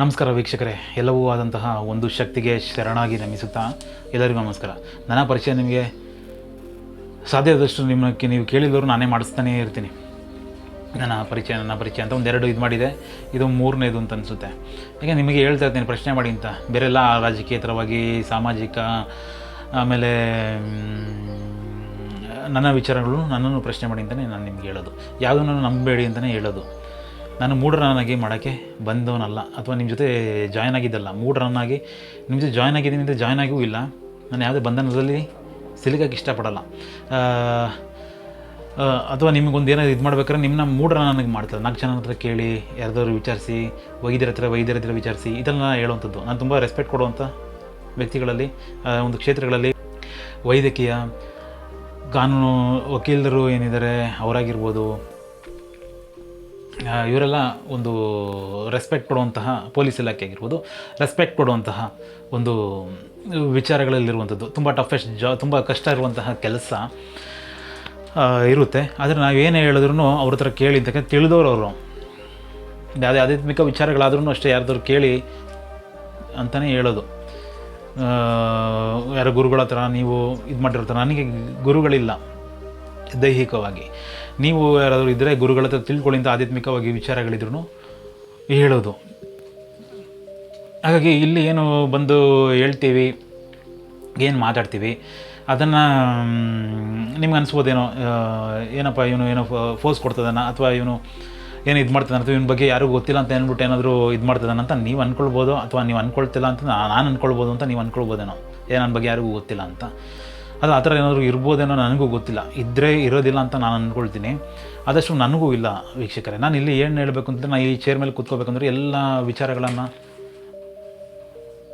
ನಮಸ್ಕಾರ ವೀಕ್ಷಕರೇ. ಎಲ್ಲವೂ ಆದಂತಹ ಒಂದು ಶಕ್ತಿಗೆ ಶರಣಾಗಿ ನಮಿಸುತ್ತಾ ಎಲ್ಲರಿಗೂ ನಮಸ್ಕಾರ. ನನ್ನ ಪರಿಚಯ ನಿಮಗೆ ಸಾಧ್ಯವಾದಷ್ಟು ನಿಮ್ಮಕ್ಕೆ ನೀವು ಕೇಳಿದವರು ನಾನೇ ಮಾಡಿಸ್ತಾನೇ ಇರ್ತೀನಿ. ನನ್ನ ಪರಿಚಯ ನನ್ನ ಪರಿಚಯ ಅಂತ ಒಂದೆರಡು ಇದು ಮಾಡಿದೆ. ಇದು ಮೂರನೇದು ಅಂತ ಅನಿಸುತ್ತೆ. ಯಾಕೆ ನಿಮಗೆ ಹೇಳ್ತಾ ಇರ್ತೀನಿ, ಪ್ರಶ್ನೆ ಮಾಡಿ ಅಂತ. ಬೇರೆಲ್ಲ ರಾಜಕೀಯೇತರವಾಗಿ ಸಾಮಾಜಿಕ, ಆಮೇಲೆ ನನ್ನ ವಿಚಾರಗಳು ನನ್ನನ್ನು ಪ್ರಶ್ನೆ ಮಾಡಿ ಅಂತಲೇ ನಾನು ನಿಮ್ಗೆ ಹೇಳೋದು. ಯಾವುದನ್ನು ನಂಬಬೇಡಿ ಅಂತಲೇ ಹೇಳೋದು. ನಾನು ಮೂಢರನ್ನಾಗಿ ಮಾಡೋಕ್ಕೆ ಬಂದವನಲ್ಲ, ಅಥವಾ ನಿಮ್ಮ ಜೊತೆ ಜಾಯ್ನ್ ಆಗಿದ್ದಲ್ಲ ಮೂಢರನ್ನಾಗಿ ನಿಮ್ಮ ಜೊತೆ ಜಾಯ್ನ್ ಆಗಿದ್ದೀನಿ ಅಂದರೆ ಜಾಯ್ನ್ ಆಗಿಯೂ ಇಲ್ಲ. ನಾನು ಯಾವುದೇ ಬಂಧನದಲ್ಲಿ ಸಿಲುಕಕ್ಕೆ ಇಷ್ಟಪಡಲ್ಲ. ಅಥವಾ ನಿಮಗೊಂದು ಏನಾದರೂ ಇದು ಮಾಡ್ಬೇಕಾದ್ರೆ ನಿಮ್ಮನ್ನ ಮೂಢರ ನನಗೆ ಮಾಡ್ತಾರೆ. ನಾಲ್ಕು ಜನ ಹತ್ರ ಕೇಳಿ, ಯಾರ್ದಾದ್ರು ವಿಚಾರಿಸಿ ವೈದ್ಯರ ಹತ್ರ ವೈದ್ಯರ ಹತ್ರ ವಿಚಾರಿಸಿ, ಇದೆಲ್ಲ ಹೇಳುವಂಥದ್ದು. ನಾನು ತುಂಬ ರೆಸ್ಪೆಕ್ಟ್ ಕೊಡುವಂಥ ವ್ಯಕ್ತಿಗಳಲ್ಲಿ ಒಂದು ಕ್ಷೇತ್ರಗಳಲ್ಲಿ ವೈದ್ಯಕೀಯ, ಕಾನೂನು ವಕೀಲರು ಏನಿದ್ದಾರೆ, ಅವರಾಗಿರ್ಬೋದು ಇವರೆಲ್ಲ ಒಂದು ರೆಸ್ಪೆಕ್ಟ್ ಕೊಡುವಂತಹ ಪೊಲೀಸ್ ಇಲಾಖೆ ಆಗಿರ್ಬೋದು ರೆಸ್ಪೆಕ್ಟ್ ಕೊಡುವಂತಹ ಒಂದು ವಿಚಾರಗಳಲ್ಲಿರುವಂಥದ್ದು. ತುಂಬ ಟಫೆಸ್ಟ್ ಜಾ ತುಂಬ ಕಷ್ಟ ಇರುವಂತಹ ಕೆಲಸ ಇರುತ್ತೆ. ಆದರೆ ನಾವು ಏನೇ ಹೇಳಿದ್ರು ಅವ್ರ ಹತ್ರ ಕೇಳಿ ಅಂತಕ್ಕಂಥ ತಿಳಿದವರು ಅವರು. ಯಾವುದೇ ಆಧ್ಯಾತ್ಮಿಕ ವಿಚಾರಗಳಾದ್ರೂ ಅಷ್ಟೇ ಯಾರ್ದಾದ್ರು ಕೇಳಿ ಅಂತಲೇ ಹೇಳೋದು. ಯಾರ ಗುರುಗಳ ಹತ್ರ ನೀವು ಇದು ಮಾಡಿರ್ತಾರೆ ನನಗೆ ಗುರುಗಳಿಲ್ಲ ದೈಹಿಕವಾಗಿ. ನೀವು ಯಾರಾದರೂ ಇದ್ದರೆ ಗುರುಗಳ ಹತ್ರ ತಿಳ್ಕೊಳ್ಳಿ ಅಂತ ಆಧ್ಯಾತ್ಮಿಕವಾಗಿ ವಿಚಾರಗಳಿದ್ರು ಹೇಳೋದು. ಹಾಗಾಗಿ ಇಲ್ಲಿ ಏನು ಬಂದು ಹೇಳ್ತೀವಿ, ಏನು ಮಾತಾಡ್ತೀವಿ, ಅದನ್ನು ನಿಮ್ಗೆ ಅನಿಸ್ಬೋದೇನೋ ಏನಪ್ಪ ಇವನು ಏನೋ ಫೋರ್ಸ್ ಕೊಡ್ತದಾನ ಅಥವಾ ಇವನು ಏನು ಇದು ಮಾಡ್ತಾನೆ ಅಥವಾ ಇವನ ಬಗ್ಗೆ ಯಾರಿಗೂ ಗೊತ್ತಿಲ್ಲ ಅಂತ ಅಂದ್ಬಿಟ್ಟು ಏನಾದರೂ ಇದು ಮಾಡ್ತದಾನ ಅಂತ ನೀವು ಅಂದ್ಕೊಳ್ಬೋದು ಅಥವಾ ನೀವು ಅಂದ್ಕೊಳ್ತಿಲ್ಲ ಅಂತ ನಾನು ಅಂದ್ಕೊಳ್ಬೋದು ಅಂತ ನೀವು ಅಂದ್ಕೊಳ್ಬೋದೇನೋ ಏ ನನ್ನ ಬಗ್ಗೆ ಯಾರಿಗೂ ಗೊತ್ತಿಲ್ಲ ಅಂತ. ಅದು ಆ ಥರ ಏನಾದರೂ ಇರ್ಬೋದೇನೋ ನನಗೂ ಗೊತ್ತಿಲ್ಲ. ಇದ್ದರೆ ಇರೋದಿಲ್ಲ ಅಂತ ನಾನು ಅಂದ್ಕೊಳ್ತೀನಿ. ಆದಷ್ಟು ನನಗೂ ಇಲ್ಲ ವೀಕ್ಷಕರೇ. ನಾನು ಇಲ್ಲಿ ಏನು ಹೇಳಬೇಕು ಅಂತಂದರೆ ನಾನು ಈ ಚೇರ್ ಮೇಲೆ ಕೂತ್ಕೋಬೇಕಂದ್ರೆ ಎಲ್ಲ ವಿಚಾರಗಳನ್ನು,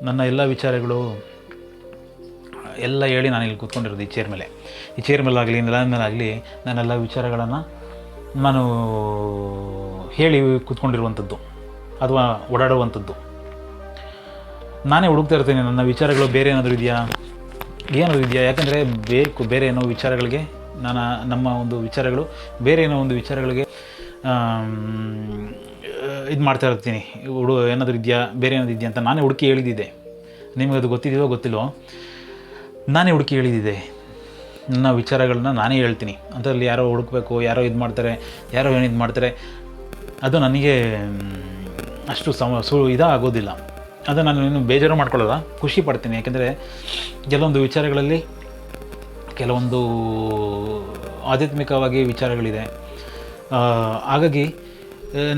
ನನ್ನ ಎಲ್ಲ ವಿಚಾರಗಳು, ಎಲ್ಲ ಹೇಳಿ ನಾನು ಇಲ್ಲಿ ಕೂತ್ಕೊಂಡಿರೋದು ಈ ಚೇರ್ ಮೇಲೆ. ಈ ಚೇರ್ ಮೇಲಾಗಲಿ, ನೆಲದ ಮೇಲಾಗಲಿ ನಾನೆಲ್ಲ ವಿಚಾರಗಳನ್ನು ನಾನು ಹೇಳಿ ಕೂತ್ಕೊಂಡಿರುವಂಥದ್ದು, ಅಥವಾ ಓಡಾಡುವಂಥದ್ದು. ನಾನೇ ಹುಡುಕ್ತಾ ಇರ್ತೀನಿ, ನನ್ನ ವಿಚಾರಗಳು ಬೇರೆ ಏನಾದರೂ ಇದೆಯಾ? ಏನಾದರೂ ಇದೆಯಾ? ಯಾಕಂದರೆ ಬೇಕು ಬೇರೆ ಏನೋ ವಿಚಾರಗಳಿಗೆ, ನಾನು ನಮ್ಮ ಒಂದು ವಿಚಾರಗಳು, ಬೇರೆ ಏನೋ ಒಂದು ವಿಚಾರಗಳಿಗೆ ಇದು ಮಾಡ್ತಾ ಇರ್ತೀನಿ. ಹುಡು ಏನಾದರೂ ಇದೆಯಾ? ಬೇರೆ ಏನಾದರೂ ಇದೆಯಾ ಅಂತ ನಾನೇ ಹುಡುಕಿ ಹೇಳಿದ್ದಿದ್ದೆ ನಿಮಗೆ ಅದು ಗೊತ್ತಿದೆಯೋ ಗೊತ್ತಿಲ್ಲೋ ನಾನೇ ಹುಡುಕಿ ಹೇಳಿದ್ದಿದ್ದೆ ನನ್ನ ವಿಚಾರಗಳನ್ನ ನಾನೇ ಹೇಳ್ತೀನಿ. ಅದರಲ್ಲಿ ಯಾರೋ ಹುಡುಕಬೇಕು, ಯಾರೋ ಇದು ಮಾಡ್ತಾರೆ, ಯಾರೋ ಏನು ಇದು ಮಾಡ್ತಾರೆ, ಅದು ನನಗೆ ಅಷ್ಟು ಸಮ ಸು ಇದಾಗೋದಿಲ್ಲ. ಅದು ನಾನು ಏನು ಬೇಜಾರು ಮಾಡ್ಕೊಳ್ಳಲ್ಲ ಖುಷಿ ಪಡ್ತೀನಿ, ಯಾಕೆಂದರೆ ಕೆಲವೊಂದು ವಿಚಾರಗಳಲ್ಲಿ ಕೆಲವೊಂದು ಆಧ್ಯಾತ್ಮಿಕವಾಗಿ ವಿಚಾರಗಳಿದೆ. ಹಾಗಾಗಿ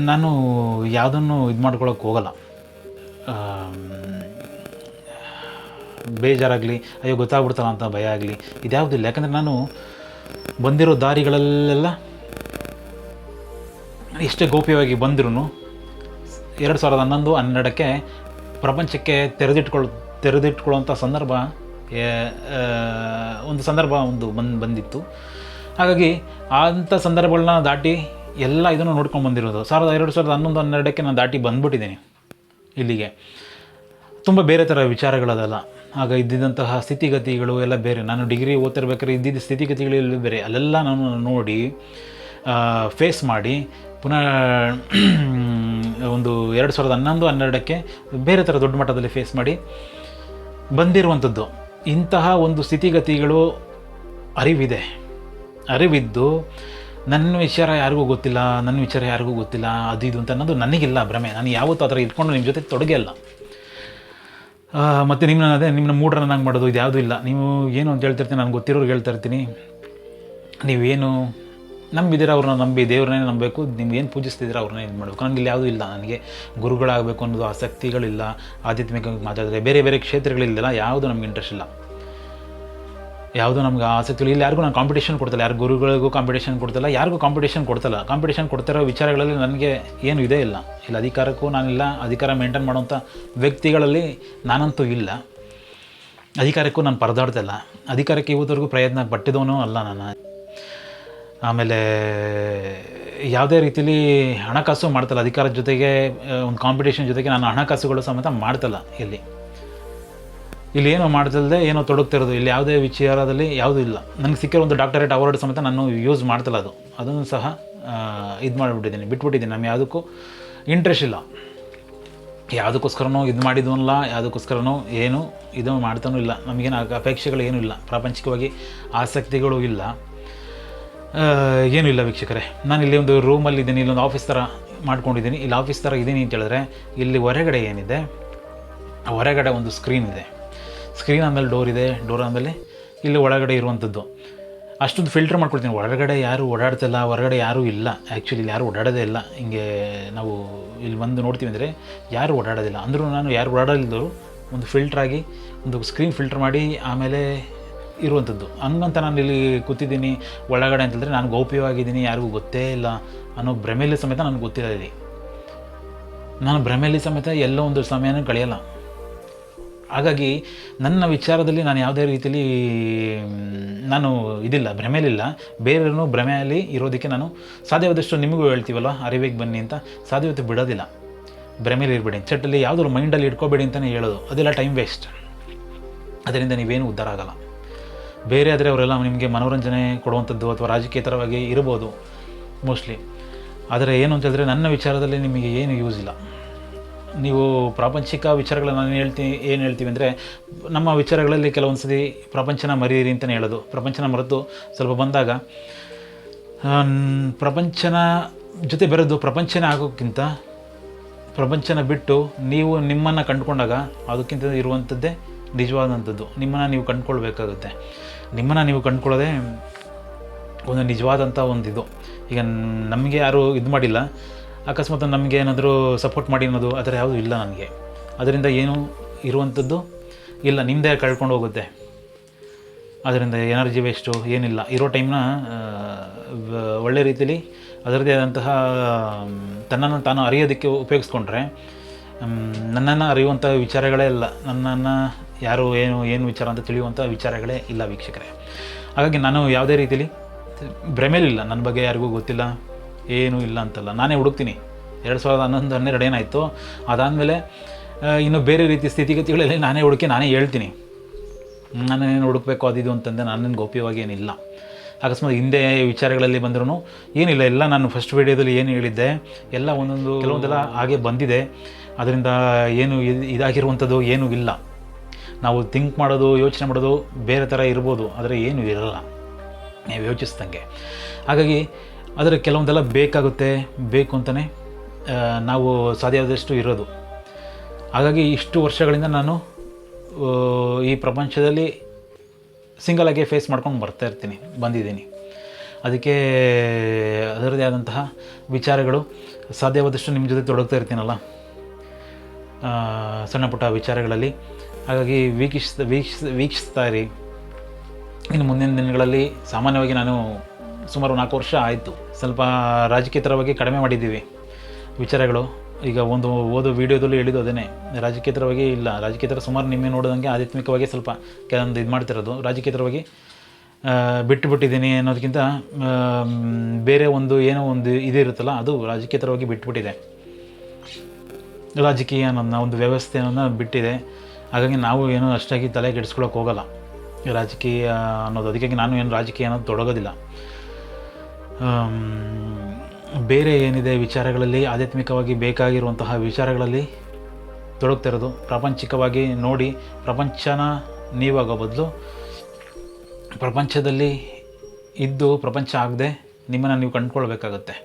ನಾನು ಯಾವುದನ್ನು ಇದು ಮಾಡ್ಕೊಳ್ಳೋಕೆ ಹೋಗಲ್ಲ. ಬೇಜಾರಾಗಲಿ, ಅಯ್ಯೋ ಗೊತ್ತಾಗ್ಬಿಡ್ತಲ್ಲ ಅಂತ ಭಯ ಆಗಲಿ, ಇದ್ಯಾವುದಿಲ್ಲ. ಯಾಕಂದರೆ ನಾನು ಬಂದಿರೋ ದಾರಿಗಳಲ್ಲೆಲ್ಲ ಎಷ್ಟೇ ಗೋಪ್ಯವಾಗಿ ಬಂದ್ರೂ ಎರಡು ಸಾವಿರದ ಹನ್ನೊಂದು, ಹನ್ನೆರಡಕ್ಕೆ ಪ್ರಪಂಚಕ್ಕೆ ತೆರೆದಿಟ್ಕೊಳ್, ತೆರೆದಿಟ್ಕೊಳ್ಳುವಂಥ ಸಂದರ್ಭ ಒಂದು ಸಂದರ್ಭ ಒಂದು ಬಂದು, ಬಂದಿತ್ತು. ಹಾಗಾಗಿ ಅಂಥ ಸಂದರ್ಭಗಳನ್ನ ದಾಟಿ ಎಲ್ಲ ಇದನ್ನು ನೋಡ್ಕೊಂಡು ಬಂದಿರೋದು. ಸಾವಿರದ ಎರಡು ಸಾವಿರದ ಹನ್ನೊಂದು, ಹನ್ನೆರಡಕ್ಕೆ ನಾನು ದಾಟಿ ಬಂದ್ಬಿಟ್ಟಿದ್ದೀನಿ ಇಲ್ಲಿಗೆ. ತುಂಬ ಬೇರೆ ಥರ ವಿಚಾರಗಳದಲ್ಲ ಆಗ ಇದ್ದಿದ್ದಂತಹ ಸ್ಥಿತಿಗತಿಗಳು ಎಲ್ಲ ಬೇರೆ. ನಾನು ಡಿಗ್ರಿ ಓದ್ತಿರ್ಬೇಕಾದ್ರೆ ಇದ್ದಿದ್ದ ಸ್ಥಿತಿಗತಿಗಳೆಲ್ಲ ಬೇರೆ. ಅಲ್ಲೆಲ್ಲ ನಾನು ನೋಡಿ ಫೇಸ್ ಮಾಡಿ, ಪುನಃ ಒಂದು ಎರಡು ಸಾವಿರದ ಹನ್ನೊಂದು, ಹನ್ನೆರಡಕ್ಕೆ ಬೇರೆ ಥರ ದೊಡ್ಡ ಮಟ್ಟದಲ್ಲಿ ಫೇಸ್ ಮಾಡಿ ಬಂದಿರುವಂಥದ್ದು. ಇಂತಹ ಒಂದು ಸ್ಥಿತಿಗತಿಗಳು ಅರಿವಿದೆ. ಅರಿವಿದ್ದು ನನ್ನ ವಿಚಾರ ಯಾರಿಗೂ ಗೊತ್ತಿಲ್ಲ, ನನ್ನ ವಿಚಾರ ಯಾರಿಗೂ ಗೊತ್ತಿಲ್ಲ, ಅದು ಇದು ಅಂತ ಅನ್ನೋದು ನನಗಿಲ್ಲ ಭ್ರಮೆ. ನಾನು ಯಾವತ್ತೂ ಥರ ಇಟ್ಕೊಂಡು ನಿಮ್ಮ ಜೊತೆ ತೊಡಗೇ ಅಲ್ಲ. ಮತ್ತು ನಿಮ್ಮನ್ನ ಅದೇ ನಿಮ್ಮನ್ನ ನಂಗೆ ಮಾಡೋದು ಇದು ಯಾವುದೂ ಇಲ್ಲ. ನೀವು ಏನು ಅಂತ ಹೇಳ್ತಿರ್ತೀನಿ ನಾನು ಗೊತ್ತಿರೋರು ಹೇಳ್ತಾ ಇರ್ತೀನಿ. ನೀವೇನು ನಂಬಿದ್ದೀರ ಅವ್ರನ್ನ ನಂಬಿ ದೇವ್ರನ್ನೇ ನಂಬಬೇಕು ನಿಮ್ಗೆ ಏನು ಪೂಜಿಸ್ತಿದ್ದೀರ ಅವ್ರನ್ನೇ ಇದು ಮಾಡಬೇಕು. ನನಗೆ ಇಲ್ಲಿ ಯಾವುದೂ ಇಲ್ಲ, ನನಗೆ ಗುರುಗಳಾಗಬೇಕು ಅನ್ನೋದು ಆಸಕ್ತಿಗಳಿಲ್ಲ ಆಧ್ಯಾತ್ಮಿಕವಾಗಿ ಮಾತಾಡಿದ್ರೆ ಬೇರೆ ಬೇರೆ ಕ್ಷೇತ್ರಗಳಿಲ್ಲ ಯಾವುದು ನಮ್ಗೆ ಇಂಟ್ರೆಸ್ಟ್ ಇಲ್ಲ. ಯಾವುದು ನಮ್ಗೆ ಆಸಕ್ತಿ ಇಲ್ಲ. ಯಾರಿಗೂ ನಾನು ಕಾಂಪಿಟೇಷನ್ ಕೊಡ್ತಿಲ್ಲ, ಯಾರು ಗುರುಗಳಿಗೂ ಕಾಂಪಿಟೇಷನ್ ಕೊಡ್ತಿಲ್ಲ, ಯಾರಿಗೂ ಕಾಂಪಿಟೇಷನ್ ಕೊಡ್ತಿಲ್ಲ. ಕಾಂಪಿಟೇಷನ್ ಕೊಡ್ತಿರೋ ವಿಚಾರಗಳಲ್ಲಿ ನನಗೆ ಏನು ಇದೇ ಇಲ್ಲ. ಇಲ್ಲ ಅಧಿಕಾರಕ್ಕೂ ನಾನಿಲ್ಲ, ಅಧಿಕಾರ ಮೇಂಟೈನ್ ಮಾಡುವಂಥ ವ್ಯಕ್ತಿಗಳಲ್ಲಿ ನಾನಂತೂ ಇಲ್ಲ. ಅಧಿಕಾರಕ್ಕೂ ನಾನು ಪರದಾಡ್ತಿಲ್ಲ ಅಧಿಕಾರಕ್ಕೆ ಇವತ್ತವರೆಗೂ ಪ್ರಯತ್ನ ಪಟ್ಟಿದವನು ಅಲ್ಲ ನಾನು. ಆಮೇಲೆ ಯಾವುದೇ ರೀತಿಲಿ ಹಣಕಾಸು ಮಾಡ್ತಲ್ಲ ಅಧಿಕಾರದ ಜೊತೆಗೆ ಒಂದು ಕಾಂಪಿಟೇಷನ್ ಜೊತೆಗೆ ನಾನು ಹಣಕಾಸುಗಳು ಸಮೇತ ಮಾಡ್ತಲ್ಲ ಇಲ್ಲಿ. ಇಲ್ಲಿ ಏನೋ ಮಾಡ್ತಿಲ್ಲದೆ ಏನೋ ತೊಡಗ್ತಿರೋದು, ಇಲ್ಲಿ ಯಾವುದೇ ವಿಚಾರದಲ್ಲಿ ಯಾವುದೂ ಇಲ್ಲ. ನನಗೆ ಸಿಕ್ಕಿರೋ ಒಂದು ಡಾಕ್ಟರೇಟ್ ಅವಾರ್ಡ್ ಸಮೇತ ನಾನು ಯೂಸ್ ಮಾಡ್ತಲ್ಲ ಅದು. ಅದನ್ನು ಸಹ ಇದು ಮಾಡಿಬಿಟ್ಟಿದ್ದೀನಿ, ಬಿಟ್ಬಿಟ್ಟಿದ್ದೀನಿ. ನಮ್ಗೆ ಯಾವುದಕ್ಕೂ ಇಂಟ್ರೆಸ್ಟ್ ಇಲ್ಲ. ಯಾವುದಕ್ಕೋಸ್ಕರನೂ ಇದು ಮಾಡಿದ್ವಲ್ಲ ಯಾವುದಕ್ಕೋಸ್ಕರನೂ ಏನು, ಇದು ಮಾಡ್ತಾನೂ ಇಲ್ಲ. ನಮಗೇನು ಅಪೇಕ್ಷೆಗಳು ಏನೂ ಇಲ್ಲ. ಪ್ರಾಪಂಚಿಕವಾಗಿ ಆಸಕ್ತಿಗಳು ಇಲ್ಲ. ಏನೂ ಇಲ್ಲ ವೀಕ್ಷಕರೇ. ನಾನು ಇಲ್ಲಿ ಒಂದು ರೂಮಲ್ಲಿ ಇದ್ದೀನಿ ಇಲ್ಲೊಂದು ಆಫೀಸ್ ಥರ ಮಾಡ್ಕೊಂಡಿದ್ದೀನಿ. ಇಲ್ಲಿ ಆಫೀಸ್ ಥರ ಇದ್ದೀನಿ ಅಂತ ಹೇಳಿದ್ರೆ, ಇಲ್ಲಿ ಹೊರಗಡೆ ಏನಿದೆ? ಹೊರಗಡೆ ಒಂದು ಸ್ಕ್ರೀನ್ ಇದೆ. ಸ್ಕ್ರೀನ್ ಆದಮೇಲೆ ಡೋರ್ ಇದೆ. ಡೋರ್ ಆದಮೇಲೆ ಇಲ್ಲಿ ಒಳಗಡೆ ಇರುವಂಥದ್ದು. ಅಷ್ಟೊಂದು ಫಿಲ್ಟರ್ ಮಾಡ್ಕೊಡ್ತೀನಿ. ಹೊರಗಡೆ ಯಾರು ಓಡಾಡ್ತಿಲ್ಲ, ಹೊರಗಡೆ ಯಾರೂ ಇಲ್ಲ. ಆ್ಯಕ್ಚುಲಿ ಯಾರು ಓಡಾಡೋದೇ ಇಲ್ಲ. ಹಿಂಗೆ ನಾವು ಇಲ್ಲಿ ಬಂದು ನೋಡ್ತೀವಿ ಅಂದರೆ ಯಾರು ಓಡಾಡೋದಿಲ್ಲ. ಅಂದರೂ ನಾನು ಯಾರು ಓಡಾಡಲಿದ್ದವರು ಒಂದು ಫಿಲ್ಟ್ರಾಗಿ ಒಂದು ಸ್ಕ್ರೀನ್ ಫಿಲ್ಟರ್ ಮಾಡಿ ಆಮೇಲೆ ಇರುವಂಥದ್ದು. ಹಂಗಂತ ನಾನು ಇಲ್ಲಿ ಕೂತಿದ್ದೀನಿ. ಒಳಗಡೆ ಅಂತಂದರೆ ನಾನು ಗೌಪ್ಯವಾಗಿದ್ದೀನಿ, ಯಾರಿಗೂ ಗೊತ್ತೇ ಇಲ್ಲ ಅನ್ನೋ ಭ್ರಮೆಯಲ್ಲಿ ಸಮೇತ ನನಗೆ ಗೊತ್ತಿಲ್ಲ ನಾನು ಭ್ರಮೆಯಲ್ಲಿ ಸಮೇತ ಎಲ್ಲೋ ಒಂದು ಸಮಯನೂ ಕಳೆಯಲ್ಲ. ಹಾಗಾಗಿ ನನ್ನ ವಿಚಾರದಲ್ಲಿ ನಾನು ಯಾವುದೇ ರೀತಿಯಲ್ಲಿ ನಾನು ಇದಿಲ್ಲ, ಭ್ರಮೆಯಲ್ಲಿಲ್ಲ. ಬೇರೆಯವ್ರನ್ನು ಭ್ರಮೆಯಲ್ಲಿ ಇರೋದಕ್ಕೆ ನಾನು ಸಾಧ್ಯವಾದಷ್ಟು ನಿಮಗೂ ಹೇಳ್ತೀವಲ್ಲ, ಅರಿವಿಗೆ ಬನ್ನಿ ಅಂತ. ಸಾಧ್ಯವಾದ ಬಿಡೋದಿಲ್ಲ. ಭ್ರಮೆಯಲ್ಲಿ ಇರಬೇಡಿ ಚಟ್ಟಲ್ಲಿ ಯಾವುದಾದ್ರು ಮೈಂಡಲ್ಲಿ ಇಟ್ಕೋಬೇಡಿ ಅಂತಲೇ ಹೇಳೋದು. ಅದೆಲ್ಲ ಟೈಮ್ ವೇಸ್ಟ್. ಅದರಿಂದ ನೀವೇನು ಉದ್ಧಾರ ಆಗಲ್ಲ. ಬೇರೆ ಆದರೆ ಅವರೆಲ್ಲ ನಿಮಗೆ ಮನೋರಂಜನೆ ಕೊಡುವಂಥದ್ದು ಅಥವಾ ರಾಜಕೀಯತರವಾಗಿ ಇರ್ಬೋದು ಮೋಸ್ಟ್ಲಿ ಆದರೆ ಏನು ಅಂತ ಹೇಳಿದ್ರೆ ನನ್ನ ವಿಚಾರದಲ್ಲಿ ನಿಮಗೆ ಏನು ಯೂಸ್ ಇಲ್ಲ. ನೀವು ಪ್ರಾಪಂಚಿಕ ವಿಚಾರಗಳನ್ನು ನಾನು ಹೇಳ್ತೀನಿ ಏನು ಹೇಳ್ತೀವಿ ಅಂದರೆ, ನಮ್ಮ ವಿಚಾರಗಳಲ್ಲಿ ಕೆಲವೊಂದು ಸತಿ ಪ್ರಪಂಚನ ಮರೀರಿ ಅಂತಲೇ ಹೇಳೋದು. ಪ್ರಪಂಚನ ಮರೆತು ಸ್ವಲ್ಪ ಬಂದಾಗ ಪ್ರಪಂಚನ ಜೊತೆ ಬೆರೆದು ಪ್ರಪಂಚನೇ ಆಗೋಕ್ಕಿಂತ ಪ್ರಪಂಚನ ಬಿಟ್ಟು ನೀವು ನಿಮ್ಮನ್ನು ಕಂಡುಕೊಂಡಾಗ ಅದಕ್ಕಿಂತ ಇರುವಂಥದ್ದೇ ನಿಜವಾದಂಥದ್ದು. ನಿಮ್ಮನ್ನು ನೀವು ಕಂಡುಕೊಳ್ಬೇಕಾಗುತ್ತೆ. ನಿಮ್ಮನ್ನು ನೀವು ಕಂಡುಕೊಳ್ಳೋದೇ ಒಂದು ನಿಜವಾದಂಥ ಒಂದು ಇದು ಈಗ ನಮಗೆ ಯಾರೂ ಇದು ಮಾಡಿಲ್ಲ. ಅಕಸ್ಮಾತ್ ನಮಗೆ ಏನಾದರೂ ಸಪೋರ್ಟ್ ಮಾಡಿ ಅನ್ನೋದು ಆ ಥರ ಯಾವುದೂ ಇಲ್ಲ ನನಗೆ. ಅದರಿಂದ ಏನು ಇರುವಂಥದ್ದು ಇಲ್ಲ. ನಿಮ್ಮದೇ ಕಳ್ಕೊಂಡು ಹೋಗುತ್ತೆ. ಅದರಿಂದ ಎನರ್ಜಿ ವೇಸ್ಟು ಏನಿಲ್ಲ. ಇರೋ ಟೈಮ್ನ ಒಳ್ಳೆ ರೀತಿಯಲ್ಲಿ ಅದರದೇ ಆದಂತಹ ತನ್ನನ್ನು ತಾನು ಅರಿಯೋದಕ್ಕೆ ಉಪಯೋಗಿಸ್ಕೊಂಡ್ರೆ ನನ್ನನ್ನು ಅರಿಯುವಂಥ ವಿಚಾರಗಳೇ ಇಲ್ಲ. ನನ್ನನ್ನು ಯಾರು ಏನು ಏನು ವಿಚಾರ ಅಂತ ತಿಳಿಯುವಂಥ ವಿಚಾರಗಳೇ ಇಲ್ಲ ವೀಕ್ಷಕರೇ. ಹಾಗಾಗಿ ನಾನು ಯಾವುದೇ ರೀತಿಯಲ್ಲಿ ಭ್ರಮೆಲಿಲ್ಲ. ನನ್ನ ಬಗ್ಗೆ ಯಾರಿಗೂ ಗೊತ್ತಿಲ್ಲ, ಏನೂ ಇಲ್ಲ ಅಂತಲ್ಲ. ನಾನೇ ಹುಡುಕ್ತೀನಿ. ಎರಡು ಸಾವಿರದ ಹನ್ನೊಂದು, ಹನ್ನೆರಡು ಏನಾಯಿತು, ಅದಾದಮೇಲೆ ಇನ್ನು ಬೇರೆ ರೀತಿ ಸ್ಥಿತಿಗತಿಗಳಲ್ಲಿ ನಾನೇ ಹುಡುಕಿ ನಾನೇ ಹೇಳ್ತೀನಿ. ನಾನೇನು ಹುಡುಕಬೇಕು ಅದಿದು ಅಂತಂದರೆ ನನ್ನ ಗೋಪ್ಯವಾಗಿ ಏನಿಲ್ಲ. ಅಕಸ್ಮಾತ್ ಹಿಂದೆ ವಿಚಾರಗಳಲ್ಲಿ ಬಂದ್ರೂ ಏನಿಲ್ಲ. ಎಲ್ಲ ನಾನು ಫಸ್ಟ್ ವೀಡಿಯೋದಲ್ಲಿ ಏನು ಹೇಳಿದ್ದೆ, ಎಲ್ಲ ಒಂದೊಂದು ಕೆಲವೊಂದೆಲ್ಲ ಹಾಗೆ ಬಂದಿದೆ. ಅದರಿಂದ ಏನು ಇದು ಇದಾಗಿರುವಂಥದ್ದು ಏನೂ ಇಲ್ಲ. ನಾವು ಥಿಂಕ್ ಮಾಡೋದು, ಯೋಚನೆ ಮಾಡೋದು ಬೇರೆ ಥರ ಇರ್ಬೋದು, ಆದರೆ ಏನು ಇರಲ್ಲ. ನೀವು ಯೋಚಿಸ್ದಂಗೆ. ಹಾಗಾಗಿ ಅದರ ಕೆಲವೊಂದೆಲ್ಲ ಬೇಕಾಗುತ್ತೆ, ಬೇಕು ಅಂತಲೇ ನಾವು ಸಾಧ್ಯವಾದಷ್ಟು ಇರೋದು. ಹಾಗಾಗಿ ಇಷ್ಟು ವರ್ಷಗಳಿಂದ ನಾನು ಈ ಪ್ರಪಂಚದಲ್ಲಿ ಸಿಂಗಲಾಗೆ ಫೇಸ್ ಮಾಡ್ಕೊಂಡು ಬರ್ತಾ ಇರ್ತೀನಿ, ಬಂದಿದ್ದೀನಿ. ಅದಕ್ಕೆ ಅದರದೇ ಆದಂತಹ ವಿಚಾರಗಳು ಸಾಧ್ಯವಾದಷ್ಟು ನಿಮ್ಮ ಜೊತೆ ತೊಡಗ್ತಾ ಇರ್ತೀನಲ್ಲ? ಸಣ್ಣ ಪುಟ್ಟ ವಿಚಾರಗಳಲ್ಲಿ. ಹಾಗಾಗಿ ವೀಕ್ಷಿಸ್ ವೀಕ್ಷಿಸ್ ವೀಕ್ಷಿಸ್ತಾ ಇರಿ. ಇನ್ನು ಮುಂದಿನ ದಿನಗಳಲ್ಲಿ ಸಾಮಾನ್ಯವಾಗಿ ನಾನು ಸುಮಾರು ನಾಲ್ಕು ವರ್ಷ ಆಯಿತು. ಸ್ವಲ್ಪ ರಾಜಕೀಯತರವಾಗಿ ಕಡಿಮೆ ಮಾಡಿದ್ದೀವಿ ವಿಚಾರಗಳು. ಈಗ ಒಂದು ಓದೋ ವೀಡಿಯೋದಲ್ಲೂ ಹೇಳಿದ್ದು ಅದೇ ರಾಜಕೀಯತರವಾಗಿ ಇಲ್ಲ. ರಾಜಕೀಯತರ ಸುಮಾರು ನಿಮ್ಮೆ ನೋಡೋದಂಗೆ ಆಧ್ಯಾತ್ಮಿಕವಾಗಿ ಸ್ವಲ್ಪ ಕೆಲವೊಂದು ಇದು ಮಾಡ್ತಿರೋದು. ರಾಜಕೀಯತರವಾಗಿ ಆ, ಬಿಟ್ಟು ಬಿಟ್ಟಿದ್ದೀನಿ ಅನ್ನೋದಕ್ಕಿಂತ ಬೇರೆ ಒಂದು ಏನೋ ಒಂದು ಇದಿರುತ್ತಲ್ಲ ಅದು ರಾಜಕೀಯತರವಾಗಿ ಬಿಟ್ಬಿಟ್ಟಿದೆ. ರಾಜಕೀಯ ಅನ್ನೋದನ್ನ ಒಂದು ವ್ಯವಸ್ಥೆ ಅನ್ನೋದನ್ನ ಬಿಟ್ಟಿದೆ. ಹಾಗಾಗಿ ನಾವು ಏನೂ ಅಷ್ಟಾಗಿ ತಲೆ ಕೆಡಿಸ್ಕೊಳಕ್ಕೆ ಹೋಗಲ್ಲ. ರಾಜಕೀಯ ಅನ್ನೋದು, ಅದಕ್ಕಾಗಿ ನಾನು ಏನು ರಾಜಕೀಯ ಅನ್ನೋದು ತೊಡಗೋದಿಲ್ಲ. ಬೇರೆ ಏನಿದೆ ವಿಚಾರಗಳಲ್ಲಿ, ಆಧ್ಯಾತ್ಮಿಕವಾಗಿ ಬೇಕಾಗಿರುವಂತಹ ವಿಚಾರಗಳಲ್ಲಿ ತೊಡಗ್ತಾ ಇರೋದು. ಪ್ರಾಪಂಚಿಕವಾಗಿ ನೋಡಿ, ಪ್ರಪಂಚನ ನೀವಾಗೋ ಬದಲು ಪ್ರಪಂಚದಲ್ಲಿ ಇದ್ದು ಪ್ರಪಂಚ ಆಗದೆ ನಿಮ್ಮನ್ನು ನೀವು ಕಂಡುಕೊಳ್ಬೇಕಾಗತ್ತೆ.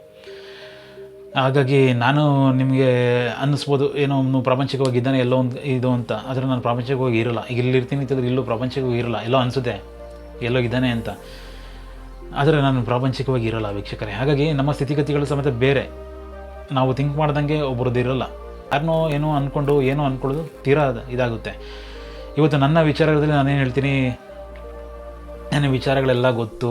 ಹಾಗಾಗಿ ನಾನು ನಿಮಗೆ ಅನ್ನಿಸ್ಬೋದು, ಏನೋ ಒಂದು ಪ್ರಾಪಂಚಿಕವಾಗಿ ಇದ್ದಾನೆ ಎಲ್ಲೋ ಒಂದು ಇದು ಅಂತ. ಆದರೆ ನಾನು ಪ್ರಾಪಂಚಿಕವಾಗಿ ಇರಲ್ಲ. ಈಗ ಇಲ್ಲಿರ್ತೀನಿ ಅಂತಂದ್ರೆ ಇಲ್ಲೂ ಪ್ರಾಪಂಚಿಕವಾಗಿ ಇರಲ್ಲ. ಎಲ್ಲೋ ಅನಿಸುತ್ತೆ, ಎಲ್ಲೋ ಇದ್ದಾನೆ ಅಂತ. ಆದರೆ ನಾನು ಪ್ರಾಪಂಚಿಕವಾಗಿ ಇರಲ್ಲ ವೀಕ್ಷಕರೇ. ಹಾಗಾಗಿ ನಮ್ಮ ಸ್ಥಿತಿಗತಿಗಳು ಸಮೇತ ಬೇರೆ. ನಾವು ಥಿಂಕ್ ಮಾಡ್ದಂಗೆ ಒಬ್ಬರದ್ದು ಇರಲ್ಲ. ಯಾರನ್ನೋ ಏನೋ ಅಂದ್ಕೊಂಡು ಏನೋ ಅಂದ್ಕೊಳ್ಳೋದು ತೀರಾ ಇದಾಗುತ್ತೆ. ಇವತ್ತು ನನ್ನ ವಿಚಾರದಲ್ಲಿ ನಾನೇನು ಹೇಳ್ತೀನಿ? ನನ್ನ ವಿಚಾರಗಳೆಲ್ಲ ಗೊತ್ತು.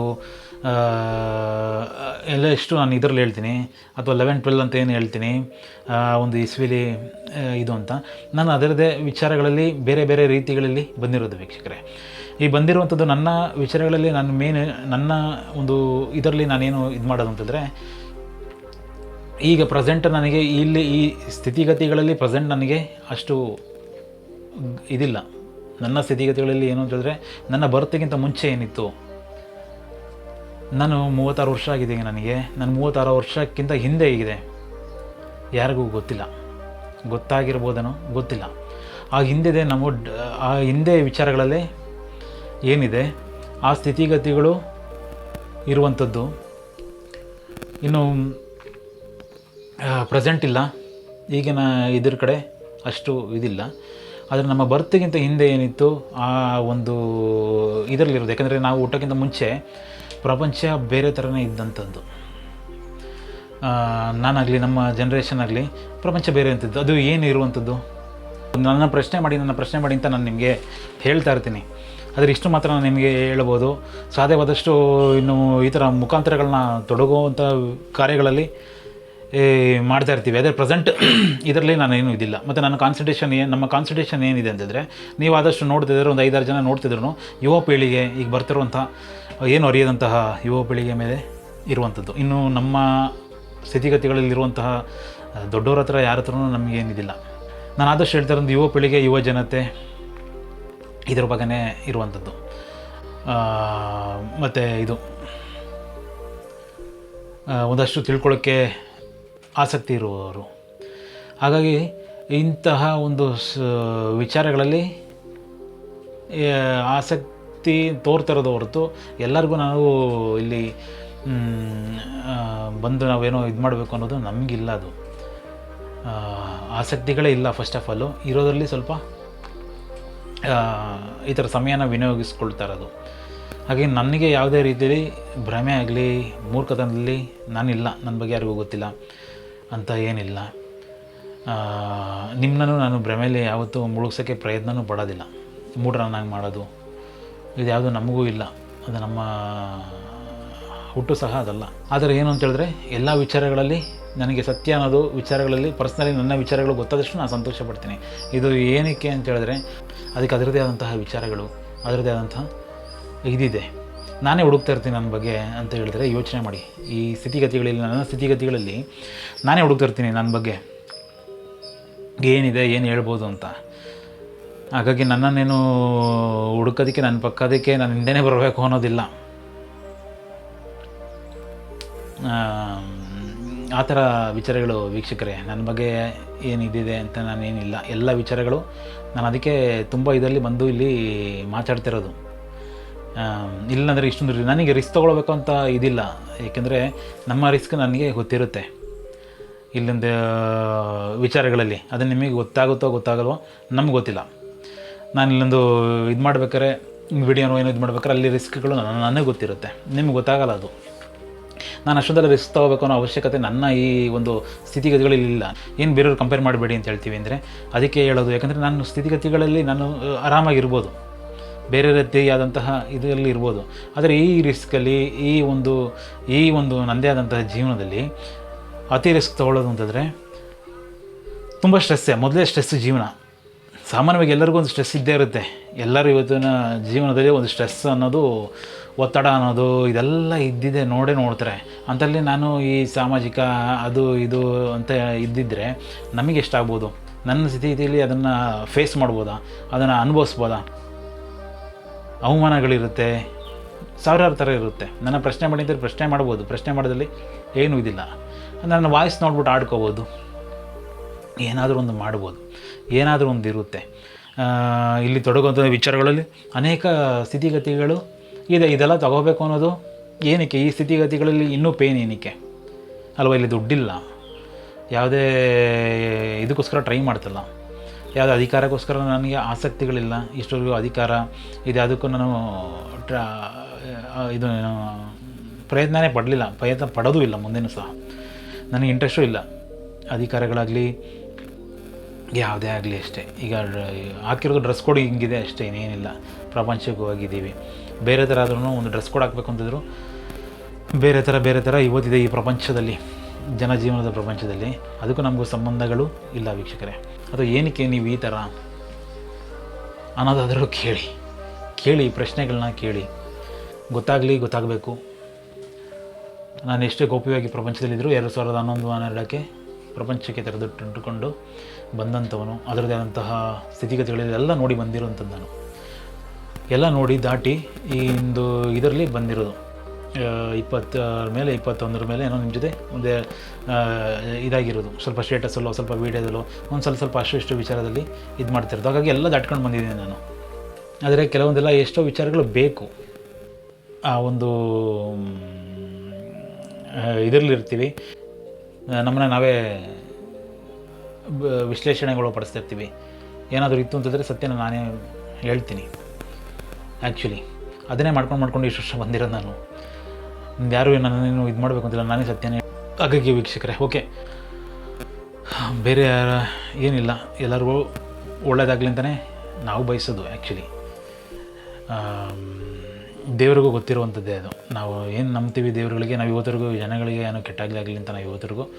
ಎಲ್ಲ ಎಷ್ಟು ನಾನು ಇದರಲ್ಲಿ ಹೇಳ್ತೀನಿ, ಅಥವಾ ಲೆವೆನ್ ಟ್ವೆಲ್ ಅಂತ ಏನು ಹೇಳ್ತೀನಿ ಒಂದು ಇಸ್ವಿಲಿ ಇದು ಅಂತ. ನಾನು ಅದರದೇ ವಿಚಾರಗಳಲ್ಲಿ ಬೇರೆ ಬೇರೆ ರೀತಿಗಳಲ್ಲಿ ಬಂದಿರೋದು ವೀಕ್ಷಕರೇ. ಈ ಬಂದಿರುವಂಥದ್ದು ನನ್ನ ವಿಚಾರಗಳಲ್ಲಿ ನಾನು ಮೇನ್ ನನ್ನ ಒಂದು ಇದರಲ್ಲಿ ನಾನೇನು ಇದು ಮಾಡೋದು ಅಂತಂದರೆ, ಈಗ ಪ್ರೆಸೆಂಟ್ ನನಗೆ ಇಲ್ಲಿ ಈ ಸ್ಥಿತಿಗತಿಗಳಲ್ಲಿ ಪ್ರೆಸೆಂಟ್ ನನಗೆ ಅಷ್ಟು ಇದಿಲ್ಲ. ನನ್ನ ಸ್ಥಿತಿಗತಿಗಳಲ್ಲಿ ಏನು ಅಂತಂದರೆ, ನನ್ನ ಬರ್ತಿಗಿಂತ ಮುಂಚೆ ಏನಿತ್ತು ನಾನು ಮೂವತ್ತಾರು ವರ್ಷ ಆಗಿದೆ ನನಗೆ. ನಾನು ಮೂವತ್ತಾರು ವರ್ಷಕ್ಕಿಂತ ಹಿಂದೆ ಇದೆ ಯಾರಿಗೂ ಗೊತ್ತಿಲ್ಲ. ಗೊತ್ತಾಗಿರ್ಬೋದೇನೋ? ಗೊತ್ತಿಲ್ಲ. ಆ ಹಿಂದೆ ನಮ್ಮ ಆ ಹಿಂದೆ ವಿಚಾರಗಳಲ್ಲಿ ಏನಿದೆ? ಆ ಸ್ಥಿತಿಗತಿಗಳು ಇರುವಂಥದ್ದು. ಇನ್ನು ಪ್ರೆಸೆಂಟ್ ಇಲ್ಲ. ಈಗಿನ ಇದ್ರ ಕಡೆ ಅಷ್ಟು ಇದಿಲ್ಲ. ಆದರೆ ನಮ್ಮ ಬರ್ತಿಗಿಂತ ಹಿಂದೆ ಏನಿತ್ತು? ಆ ಒಂದು ಇದರಲ್ಲಿರೋದು ಯಾಕಂದರೆ ನಾವು ಊಟಕ್ಕಿಂತ ಮುಂಚೆ ಪ್ರಪಂಚ ಬೇರೆ ಥರನೇ ಇದ್ದಂಥದ್ದು. ನಾನಾಗಲಿ, ನಮ್ಮ ಜನ್ರೇಷನ್ ಆಗಲಿ ಪ್ರಪಂಚ ಬೇರೆ ಅಂತಿದ್ದು. ಅದು ಏನು ಇರುವಂಥದ್ದು? ನನ್ನ ಪ್ರಶ್ನೆ ಮಾಡಿ, ನನ್ನ ಪ್ರಶ್ನೆ ಮಾಡಿ ಅಂತ ನಾನು ನಿಮಗೆ ಹೇಳ್ತಾ ಇರ್ತೀನಿ. ಆದರೆ ಇಷ್ಟು ಮಾತ್ರ ನಾನು ನಿಮಗೆ ಹೇಳ್ಬೋದು. ಸಾಧ್ಯವಾದಷ್ಟು ಇನ್ನು ಈ ಥರ ಮುಖಾಂತರಗಳನ್ನ ತೊಡಗುವಂಥ ಕಾರ್ಯಗಳಲ್ಲಿ ಮಾಡ್ತಾ ಇರ್ತೀವಿ. ಅದೇ ಪ್ರೆಸೆಂಟ್ ಇದರಲ್ಲಿ ನಾನೇನು ಇದಿಲ್ಲ. ಮತ್ತು ನನ್ನ ಕಾನ್ಸಂಟ್ರೇಷನ್ ಏನು ನಮ್ಮ ಕಾನ್ಸಂಟ್ರೇಷನ್ ಏನಿದೆ ಅಂತಂದರೆ, ನೀವು ಆದಷ್ಟು ನೋಡ್ತಿದ್ರೆ ಒಂದು ಐದಾರು ಜನ ನೋಡ್ತಿದ್ರು ಯುವ ಪೀಳಿಗೆ ಈಗ ಬರ್ತಿರುವಂಥ ಏನು ಅರಿಯದಂತಹ ಯುವ ಪೀಳಿಗೆ ಮೇಲೆ ಇರುವಂಥದ್ದು. ಇನ್ನು ನಮ್ಮ ಸ್ಥಿತಿಗತಿಗಳಲ್ಲಿರುವಂತಹ ದೊಡ್ಡವ್ರ ಹತ್ರ ಯಾರ ಹತ್ರನೂ ನಮಗೇನಿದಿಲ್ಲ ನಾನು ಆದಷ್ಟು ಹೇಳ್ತಾ ಇರೋದು ಯುವ ಪೀಳಿಗೆ, ಯುವ ಜನತೆ ಇದ್ರ ಬಗ್ಗೆನೇ ಇರುವಂಥದ್ದು. ಮತ್ತು ಇದು ಒಂದಷ್ಟು ತಿಳ್ಕೊಳ್ಳೋಕ್ಕೆ ಆಸಕ್ತಿ ಇರುವವರು. ಹಾಗಾಗಿ ಇಂತಹ ಒಂದು ಸ, ವಿಚಾರಗಳಲ್ಲಿ ಆಸಕ್ತಿ ತೋರ್ತಿರೋದು ಹೊರತು ಎಲ್ಲರಿಗೂ ನಾವು ಇಲ್ಲಿ ಬಂದು ನಾವೇನೋ ಇದು ಮಾಡಬೇಕು ಅನ್ನೋದು ನಮಗಿಲ್ಲ ಅದು. ಆಸಕ್ತಿಗಳೇ ಇಲ್ಲ ಫಸ್ಟ್ ಆಫ್ ಆಲು ಇರೋದರಲ್ಲಿ ಸ್ವಲ್ಪ ಈ ಥರ ಸಮಯನ ವಿನಿಯೋಗಿಸ್ಕೊಳ್ತಾ ಇರೋದು. ಹಾಗೆ ನನಗೆ ಯಾವುದೇ ರೀತಿಯಲ್ಲಿ ಭ್ರಮೆ ಆಗಲಿ, ಮೂರ್ಖತನದಲ್ಲಿ ನಾನಿಲ್ಲ ನನ್ನ ಬಗ್ಗೆ ಯಾರಿಗೂ ಗೊತ್ತಿಲ್ಲ. ಅಂತ ಏನಿಲ್ಲ. ನಿಮ್ಮನ್ನು ನಾನು ಭ್ರಮೆಯಲ್ಲಿ ಯಾವತ್ತೂ ಮುಳುಗ್ಸೋಕ್ಕೆ ಪ್ರಯತ್ನವೂ ಪಡೋದಿಲ್ಲ. ಮೂಢರನ್ನಾಗಿ ಮಾಡೋದು, ಇದು ಯಾವುದು ನಮಗೂ ಇಲ್ಲ. ಅದು ನಮ್ಮ ಹುಟ್ಟು ಸಹ ಅದಲ್ಲ. ಆದರೆ ಏನು ಅಂತೇಳಿದ್ರೆ ಎಲ್ಲ ವಿಚಾರಗಳಲ್ಲಿ ನನಗೆ ಸತ್ಯ ಅನ್ನೋದು ವಿಚಾರಗಳಲ್ಲಿ ಪರ್ಸ್ನಲಿ ನನ್ನ ವಿಚಾರಗಳು ಗೊತ್ತಾದಷ್ಟು ನಾನು ಸಂತೋಷ ಪಡ್ತೀನಿ ಇದು ಏನಕ್ಕೆ ಅಂತೇಳಿದ್ರೆ ಅದಕ್ಕೆ ಅದರದೇ ಆದಂತಹ ವಿಚಾರಗಳು ಅದರದೇ ಆದಂತಹ ಇದಿದೆ. ನಾನೇ ಹುಡುಕ್ತಾ ಇರ್ತೀನಿ ನನ್ನ ಬಗ್ಗೆ ಅಂತ ಹೇಳಿದ್ರೆ ಯೋಚನೆ ಮಾಡಿ. ಈ ಸ್ಥಿತಿಗತಿಗಳಲ್ಲಿ, ನನ್ನ ಸ್ಥಿತಿಗತಿಗಳಲ್ಲಿ ನಾನೇ ಹುಡುಕ್ತಾ ಇರ್ತೀನಿ ನನ್ನ ಬಗ್ಗೆ. ಏನಿದೆ, ಏನು ಹೇಳ್ಬೋದು ಅಂತ. ಹಾಗಾಗಿ ನನ್ನನ್ನೇನು ಹುಡುಕೋದಕ್ಕೆ, ನನ್ನ ಪಕ್ಕದಕ್ಕೆ ನಾನು ಹಿಂದೆನೇ ಬರಬೇಕು ಅನ್ನೋದಿಲ್ಲ. ಆ ಥರ ವಿಚಾರಗಳು ವೀಕ್ಷಕರೇ, ನನ್ನ ಬಗ್ಗೆ ಏನಿದಿದೆ ಅಂತ ನಾನೇನಿಲ್ಲ. ಎಲ್ಲ ವಿಚಾರಗಳು ನಾನು ಅದಕ್ಕೆ ತುಂಬ ಇದರಲ್ಲಿ ಬಂದು ಇಲ್ಲಿ ಮಾತಾಡ್ತಿರೋದು. ಇಲ್ಲಂದರೆ ಇಷ್ಟೊಂದು ನನಗೆ ರಿಸ್ಕ್ ತೊಗೊಳ್ಬೇಕು ಅಂತ ಇದಿಲ್ಲ. ಏಕೆಂದರೆ ನಮ್ಮ ರಿಸ್ಕ್ ನನಗೆ ಗೊತ್ತಿರುತ್ತೆ. ಇಲ್ಲಿಂದ ವಿಚಾರಗಳಲ್ಲಿ. ಅದು ನಿಮಗೆ ಗೊತ್ತಾಗುತ್ತೋ ಗೊತ್ತಾಗಲ್ವೋ ನಮ್ಗೆ ಗೊತ್ತಿಲ್ಲ. ನಾನು ಇಲ್ಲೊಂದು ಇದು ಮಾಡ್ಬೇಕಾದ್ರೆ ವಿಡಿಯೋನೋ ಏನೋ ಇದು ಮಾಡ್ಬೇಕಾದ್ರೆ ಅಲ್ಲಿ ರಿಸ್ಕ್ಗಳು ನನ್ನ ನನಗೆ ಗೊತ್ತಿರುತ್ತೆ. ನಿಮ್ಗೆ ಗೊತ್ತಾಗಲ್ಲ ಅದು. ನಾನು ಅಷ್ಟೊಂದೆಲ್ಲ ರಿಸ್ಕ್ ತೊಗೋಬೇಕು ಅನ್ನೋ ಅವಶ್ಯಕತೆ ನನ್ನ ಈ ಒಂದು ಸ್ಥಿತಿಗತಿಗಳಲ್ಲಿಲ್ಲ ಏನು ಬೇರೆಯವ್ರು ಕಂಪೇರ್ ಮಾಡಬೇಡಿ ಅಂತ ಹೇಳ್ತೀವಿ ಅಂದರೆ, ಅದಕ್ಕೆ ಹೇಳೋದು. ಯಾಕಂದರೆ ನಾನು ಸ್ಥಿತಿಗತಿಗಳಲ್ಲಿ ನಾನು ಆರಾಮಾಗಿರ್ಬೋದು. ಬೇರೆ ರೀತಿಯಾದಂತಹ ಇದರಲ್ಲಿ ಇರ್ಬೋದು. ಆದರೆ ಈ ರಿಸ್ಕಲ್ಲಿ ಈ ಒಂದು ಈ ಒಂದು ನನ್ನದೇ ಆದಂತಹ ಜೀವನದಲ್ಲಿ ಅತಿ ರಿಸ್ಕ್ ತೊಗೊಳ್ಳೋದು ಅಂತಂದರೆ ತುಂಬ ಸ್ಟ್ರೆಸ್ಸೇ ಮೊದಲೇ ಸ್ಟ್ರೆಸ್ ಜೀವನ. ಸಾಮಾನ್ಯವಾಗಿ ಎಲ್ಲರಿಗೂ ಒಂದು ಸ್ಟ್ರೆಸ್ ಇದ್ದೇ ಇರುತ್ತೆ. ಎಲ್ಲರೂ ಇವತ್ತಿನ ಜೀವನದಲ್ಲಿ ಒಂದು ಸ್ಟ್ರೆಸ್ ಅನ್ನೋದು, ಒತ್ತಡ ಅನ್ನೋದು, ಇದೆಲ್ಲ ಇದ್ದಿದೆ, ನೋಡೇ ನೋಡ್ತಾರೆ. ಅಂತಲ್ಲಿ ನಾನು ಈ ಸಾಮಾಜಿಕ ಅದು ಇದು ಅಂತ ಇದ್ದಿದ್ದರೆ ನಮಗೆ ಎಷ್ಟಾಗ್ಬೋದು? ನನ್ನ ಸ್ಥಿತಿಯಲ್ಲಿ ಅದನ್ನು ಫೇಸ್ ಮಾಡ್ಬೋದಾ? ಅದನ್ನು ಅನುಭವಿಸ್ಬೋದಾ? ಅವಮಾನಗಳಿರುತ್ತೆ, ಸಾವಿರಾರು ಥರ ಇರುತ್ತೆ. ನನ್ನ ಪ್ರಶ್ನೆ ಮಾಡಿದ್ರೆ ಪ್ರಶ್ನೆ ಮಾಡ್ಬೋದು. ಪ್ರಶ್ನೆ ಮಾಡೋದ್ರಲ್ಲಿ ಏನೂ ಇದಿಲ್ಲ. ನನ್ನ ವಾಯ್ಸ್ ನೋಡ್ಬಿಟ್ಟು ಆಡ್ಕೋಬೋದು. ಏನಾದರೂ ಒಂದು ಮಾಡ್ಬೋದು. ಏನಾದರೂ ಒಂದು ಇರುತ್ತೆ. ಇಲ್ಲಿ ತೊಡಗುವಂಥ ವಿಚಾರಗಳಲ್ಲಿ ಅನೇಕ ಸ್ಥಿತಿಗತಿಗಳು ಇದೆ. ಇದೆಲ್ಲ ತಗೋಬೇಕು ಅನ್ನೋದು ಏನಕ್ಕೆ? ಈ ಸ್ಥಿತಿಗತಿಗಳಲ್ಲಿ ಇನ್ನೂ ಪೇನ್ ಏನಕ್ಕೆ? ಅಲ್ವಾ? ಇಲ್ಲಿ ದುಡ್ಡಿಲ್ಲ. ಯಾವುದೇ ಇದಕ್ಕೋಸ್ಕರ ಟ್ರೈ ಮಾಡ್ತಿಲ್ಲ. ಯಾವುದೇ ಅಧಿಕಾರಕ್ಕೋಸ್ಕರ ನನಗೆ ಆಸಕ್ತಿಗಳಿಲ್ಲ ಇಷ್ಟವರೆಗೂ ಅಧಿಕಾರ ಇದು ಯಾವುದಕ್ಕೂ ನಾನು ಟ್ರಾ ಇದು ಪ್ರಯತ್ನನೇ ಪಡಲಿಲ್ಲ, ಪ್ರಯತ್ನ ಪಡೋದೂ ಇಲ್ಲ, ಮುಂದೇನು ಸಹ. ನನಗೆ ಇಂಟ್ರೆಸ್ಟೂ ಇಲ್ಲ. ಅಧಿಕಾರಗಳಾಗಲಿ, ಯಾವುದೇ ಆಗಲಿ ಅಷ್ಟೇ. ಈಗ ಹಾಕಿರೋ ಡ್ರೆಸ್ ಕೋಡ್ ಹಿಂಗಿದೆ ಅಷ್ಟೇ, ಇನ್ನೇನಿಲ್ಲ. ಪ್ರಪಂಚಕ್ಕೆ ಹೋಗಿದ್ದೀವಿ. ಬೇರೆ ಥರ ಆದ್ರೂ ಒಂದು ಡ್ರೆಸ್ ಕೋಡ್ ಹಾಕ್ಬೇಕು ಅಂತಿದ್ರು. ಬೇರೆ ಥರ ಬೇರೆ ಥರ ಇವತ್ತಿದೆ ಈ ಪ್ರಪಂಚದಲ್ಲಿ, ಜನಜೀವನದ ಪ್ರಪಂಚದಲ್ಲಿ. ಅದಕ್ಕೂ ನಮಗೂ ಸಂಬಂಧಗಳು ಇಲ್ಲ, ವೀಕ್ಷಕರೇ. ಅದು ಏನಕ್ಕೆ ನೀವು ಈ ಥರ ಅನ್ನೋದಾದರೂ ಕೇಳಿ. ಕೇಳಿ ಪ್ರಶ್ನೆಗಳನ್ನ ಕೇಳಿ. ಗೊತ್ತಾಗಲಿ, ಗೊತ್ತಾಗಬೇಕು. ನಾನು ಎಷ್ಟೇ ಗೋಪ್ಯವಾಗಿ ಪ್ರಪಂಚದಲ್ಲಿದ್ದರೂ ಎರಡು ಸಾವಿರದ ಹನ್ನೊಂದು, ಹನ್ನೆರಡಕ್ಕೆ ಪ್ರಪಂಚಕ್ಕೆ ತೆರೆದಿಟ್ಟುಕೊಂಡು ಬಂದಂಥವನು ಅದರದೇ ಆದಂತಹ ಎಲ್ಲ ನೋಡಿ ಬಂದಿರುವಂಥದ್ದು ನಾನು ಎಲ್ಲ ನೋಡಿ ದಾಟಿ ಈ ಒಂದು ಇದರಲ್ಲಿ ಬಂದಿರೋದು. ಇಪ್ಪತ್ತರ ಮೇಲೆ ಇಪ್ಪತ್ತೊಂದರ ಮೇಲೆ ಏನೋ ನಿಮ್ಮ ಜೊತೆ ಒಂದೇ ಇದಾಗಿರೋದು. ಸ್ವಲ್ಪ ಸ್ಟೇಟಸಲ್ಲೋ ಸ್ವಲ್ಪ ವೀಡಿಯೋದಲ್ಲೋ ಒಂದು ಸ್ವಲ್ಪ ಸ್ವಲ್ಪ ಅಷ್ಟು ಇಷ್ಟು ವಿಚಾರದಲ್ಲಿ ಇದು ಮಾಡ್ತಿರೋದು. ಹಾಗಾಗಿ ಎಲ್ಲ ದಾಟ್ಕೊಂಡು ಬಂದಿದ್ದೀನಿ ನಾನು. ಆದರೆ ಕೆಲವೊಂದೆಲ್ಲ ಎಷ್ಟೋ ವಿಚಾರಗಳು ಬೇಕು. ಆ ಒಂದು ಇದರಲ್ಲಿರ್ತೀವಿ. ನಮ್ಮನ್ನ ನಾವೇ ವಿಶ್ಲೇಷಣೆಗಳು ಪಡಿಸ್ತಾ ಇರ್ತೀವಿ ಏನಾದರೂ ಇತ್ತು ಅಂತಂದರೆ ಸತ್ಯನ ನಾನೇ ಹೇಳ್ತೀನಿ. ಆ್ಯಕ್ಚುಲಿ ಅದನ್ನೇ ಮಾಡ್ಕೊಂಡು ಮಾಡ್ಕೊಂಡು ಇಷ್ಟು ವರ್ಷ ಬಂದಿರೋದು ನಾನು. ಯಾರು ಏನು ಇದು ಮಾಡಬೇಕು ಅಂತಿಲ್ಲ, ನಾನೇ ಸತ್ಯನೇ. ಹಾಗಾಗಿ ವೀಕ್ಷಕರೇ, ಓಕೆ. ಬೇರೆ ಯಾರ- ಏನಿಲ್ಲ ಎಲ್ಲರಿಗೂ ಒಳ್ಳೇದಾಗಲಿ ಅಂತಲೇ ನಾವು ಬಯಸೋದು ಆ್ಯಕ್ಚುಲಿ ದೇವರಿಗೂ ಗೊತ್ತಿರುವಂಥದ್ದೇ ಅದು. ನಾವು ಏನು ನಂಬ್ತೀವಿ ದೇವರುಗಳಿಗೆ, ನಾವು ಯುವತರಿಗೂ ಜನಗಳಿಗೆ ಏನೋ ಕೆಟ್ಟಾಗಲಿ ಆಗಲಿ ಅಂತ ನಾವು ಇವತ್ತರೆಗೂ